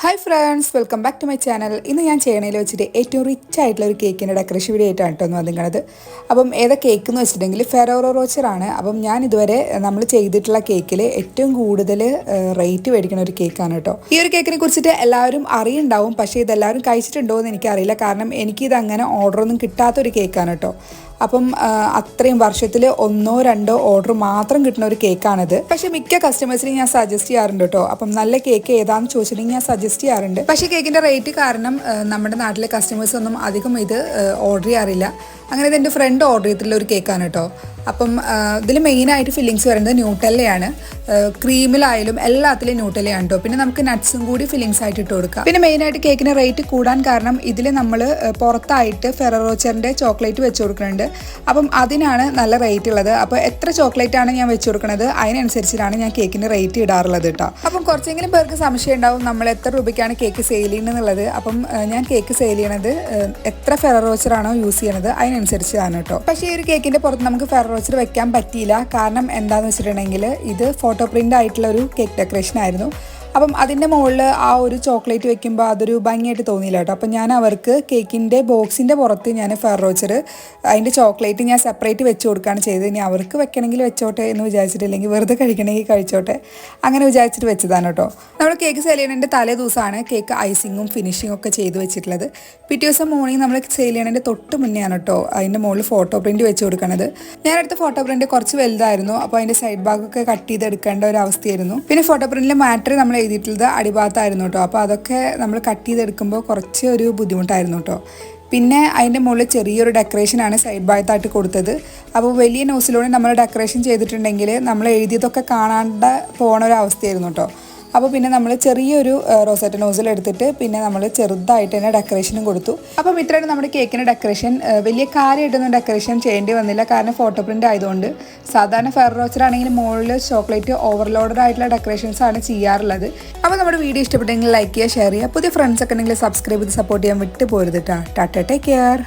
Hi friends welcome back to my channel ഇന്ന് ഞാൻ ചെയ്യണയിൽ വെച്ചിട്ട് ഏറ്റവും റിച്ച് ആയിട്ടുള്ള ഒരു കേക്കിന്റെ ഡെക്കറേഷൻ വീഡിയോ ആയിട്ടാണ് കേട്ടോ വന്നിരിക്കുന്നത്. അപ്പം ഏതാ കേക്ക് എന്ന് വെച്ചിട്ടുണ്ടെങ്കിൽ ഫെറോറോ റോച്ചറാണ് അപ്പം ഞാൻ ഇതുവരെ നമ്മൾ ചെയ്തിട്ടുള്ള കേക്കിൽ ഏറ്റവും കൂടുതൽ റേറ്റ് മേടിക്കുന്ന ഒരു കേക്കാണ് കേട്ടോ. ഈ ഒരു കേക്കിനെ കുറിച്ചിട്ട് എല്ലാവരും അറിയുണ്ടാവും. പക്ഷേ ഇതെല്ലാവരും കഴിച്ചിട്ടുണ്ടോ എന്ന് എനിക്കറിയില്ല. കാരണം എനിക്കിത് അങ്ങനെ ഓർഡറൊന്നും കിട്ടാത്തൊരു കേക്കാണ് കേട്ടോ. അപ്പം അത്രയും വർഷത്തിൽ ഒന്നോ രണ്ടോ ഓർഡർ മാത്രം കിട്ടുന്ന ഒരു കേക്കാണിത് പക്ഷെ മിക്ക കസ്റ്റമേഴ്സിനും ഞാൻ സജസ്റ്റ് ചെയ്യാറുണ്ട് കേട്ടോ അപ്പം നല്ല കേക്ക് ഏതാണെന്ന് ചോദിച്ചിട്ടുണ്ടെങ്കിൽ ഞാൻ സജസ്റ്റ് ചെയ്യാറുണ്ട്. പക്ഷേ കേക്കിന്റെ റേറ്റ് കാരണം നമ്മുടെ നാട്ടിലെ കസ്റ്റമേഴ്സ് ഒന്നും അധികം ഇത് ഓർഡർ ചെയ്യാറില്ല. അങ്ങനെ ഇത് എന്റെ ഫ്രണ്ട് ഓർഡർ ചെയ്തിട്ടുള്ള ഒരു കേക്കാണ് കേട്ടോ അപ്പം ഇതിൽ മെയിനായിട്ട് ഫില്ലിങ്സ് വരുന്നത് ന്യൂട്ടല്ലയാണ്. ക്രീമിലായാലും എല്ലാത്തിലും ന്യൂട്ടല്ലയാണ് കേട്ടോ പിന്നെ നമുക്ക് നട്ട്സും കൂടി ഫില്ലിങ്സ് ആയിട്ട് ഇട്ട് കൊടുക്കാം. പിന്നെ മെയിനായിട്ട് കേക്കിന് റേറ്റ് കൂടാൻ കാരണം ഇതിൽ നമ്മൾ പുറത്തായിട്ട് ഫെററോച്ചറിന്റെ ചോക്ലേറ്റ് വെച്ച് കൊടുക്കുന്നുണ്ട്. അപ്പം അതിനാണ് നല്ല റേറ്റ് ഉള്ളത് അപ്പോൾ എത്ര ചോക്ലേറ്റ് ആണ് ഞാൻ വെച്ച് കൊടുക്കുന്നത് അതിനനുസരിച്ചിട്ടാണ് ഞാൻ കേക്കിന് റേറ്റ് ഇടാറുള്ളത് കേട്ടോ അപ്പം കുറച്ചെങ്കിലും പേർക്ക് സംശയം ഉണ്ടാവും നമ്മൾ എത്ര രൂപയ്ക്കാണ് കേക്ക് സെയിൽ ചെയ്യുന്നത് അപ്പം ഞാൻ കേക്ക് സെയിൽ ചെയ്യണത് എത്ര ഫെററോച്ചറാണോ യൂസ് ചെയ്യണത്? അതിനനുസരിച്ചാണ് കേട്ടോ പക്ഷേ ഈ ഒരു കേക്കിന്റെ പുറത്ത് നമുക്ക് ഫെററോച്ചർ വെക്കാൻ പറ്റിയില്ല. കാരണം എന്താണെന്ന് വെച്ചിട്ടുണ്ടെങ്കിൽ ഇത് ഫോട്ടോ പ്രിന്റ് ആയിട്ടുള്ള ഒരു കേക്ക് ഡെക്കറേഷൻ ആയിരുന്നു. അപ്പം അതിന്റെ മുകളിൽ ആ ഒരു ചോക്ലേറ്റ് വെക്കുമ്പോൾ അതൊരു ഭംഗിയായിട്ട് തോന്നിയില്ല കേട്ടോ. അപ്പം ഞാൻ അവർക്ക് കേക്കിന്റെ ബോക്സിന്റെ പുറത്ത് ഞാൻ ഫെറോച്ചർ അതിന്റെ ചോക്ലേറ്റ് ഞാൻ സെപ്പറേറ്റ് വെച്ച് കൊടുക്കുകയാണ് ചെയ്തത്. ഇനി അവർക്ക് വെക്കണമെങ്കിൽ വെച്ചോട്ടെ എന്ന് വിചാരിച്ചിട്ടില്ലെങ്കിൽ വെറുതെ കഴിക്കണമെങ്കിൽ കഴിച്ചോട്ടെ അങ്ങനെ വിചാരിച്ചിട്ട് വെച്ചതാണ് കേട്ടോ. നമ്മൾ കേക്ക് സെയിൽ ചെയ്യണതിന്റെ തലേ ദിവസമാണ് കേക്ക് ഐസിങ്ങും ഫിനിഷിങ്ങും ഒക്കെ ചെയ്ത് വെച്ചിട്ടുള്ളത്. പിറ്റേ ദിവസം മോർണിംഗ് നമ്മൾ സെയിൽ ചെയ്യണതിന്റെ തൊട്ട് മുന്നെയാണ് കേട്ടോ അതിന്റെ മുകളിൽ ഫോട്ടോ പ്രിന്റ് വെച്ച് കൊടുക്കണത്. ഞാനെടുത്ത ഫോട്ടോ പ്രിന്റ് കുറച്ച് വലുതായിരുന്നു. അപ്പോൾ അതിന്റെ സൈഡ് ഭാഗമൊക്കെ കട്ട് ചെയ്ത് എടുക്കേണ്ട ഒരു അവസ്ഥയായിരുന്നു. പിന്നെ ഫോട്ടോ പ്രിന്റിലെ മാറ്റർ നമ്മൾ എഴുതിയിട്ടുള്ളത് അടിഭാഗത്തായിരുന്നു കേട്ടോ. അപ്പോൾ അതൊക്കെ നമ്മൾ കട്ട് ചെയ്തെടുക്കുമ്പോൾ കുറച്ച് ഒരു ബുദ്ധിമുട്ടായിരുന്നു കേട്ടോ. പിന്നെ അതിന്റെ മുകളിൽ ചെറിയൊരു ഡെക്കറേഷനാണ് സൈഡ് ഭാഗത്തായിട്ട് കൊടുത്തത്. അപ്പോൾ വലിയ നോസിലൂടെ നമ്മൾ ഡെക്കറേഷൻ ചെയ്തിട്ടുണ്ടെങ്കിൽ നമ്മൾ എഴുതിയതൊക്കെ കാണാണ്ട് പോകണ ഒരു അവസ്ഥയായിരുന്നു കേട്ടോ. അപ്പോൾ പിന്നെ നമ്മൾ ചെറിയൊരു റോസറ്റ നോസിൽ എടുത്തിട്ട് പിന്നെ നമ്മൾ ചെറുതായിട്ട് തന്നെ ഡെക്കറേഷനും കൊടുത്തു. അപ്പം ഇത്രയാണ് നമ്മുടെ കേക്കിന്റെ ഡെക്കറേഷൻ വലിയ കാര്യമായിട്ടൊന്നും ഡെക്കറേഷൻ ചെയ്യേണ്ടി വന്നില്ല. കാരണം ഫോട്ടോ പ്രിന്റ് ആയതുകൊണ്ട് സാധാരണ ഫെറോച്ചർ ആണെങ്കിൽ മുകളിൽ ചോക്ലേറ്റ് ഓവർലോഡഡ് ആയിട്ടുള്ള ഡെക്കറേഷൻസ് ആണ് ചെയ്യാറുള്ളത്. അപ്പോൾ നമ്മുടെ വീഡിയോ ഇഷ്ടപ്പെട്ടെങ്കിൽ ലൈക്ക് ചെയ്യുക ഷെയർ ചെയ്യുക. പുതിയ ഫ്രണ്ട്സ് ഒക്കെ ഉണ്ടെങ്കിൽ സബ്സ്ക്രൈബ് ചെയ്ത് സപ്പോർട്ട് ചെയ്യാൻ വിട്ടു പോരുത് കേട്ടോ ടാറ്റ ടേക്ക് കെയർ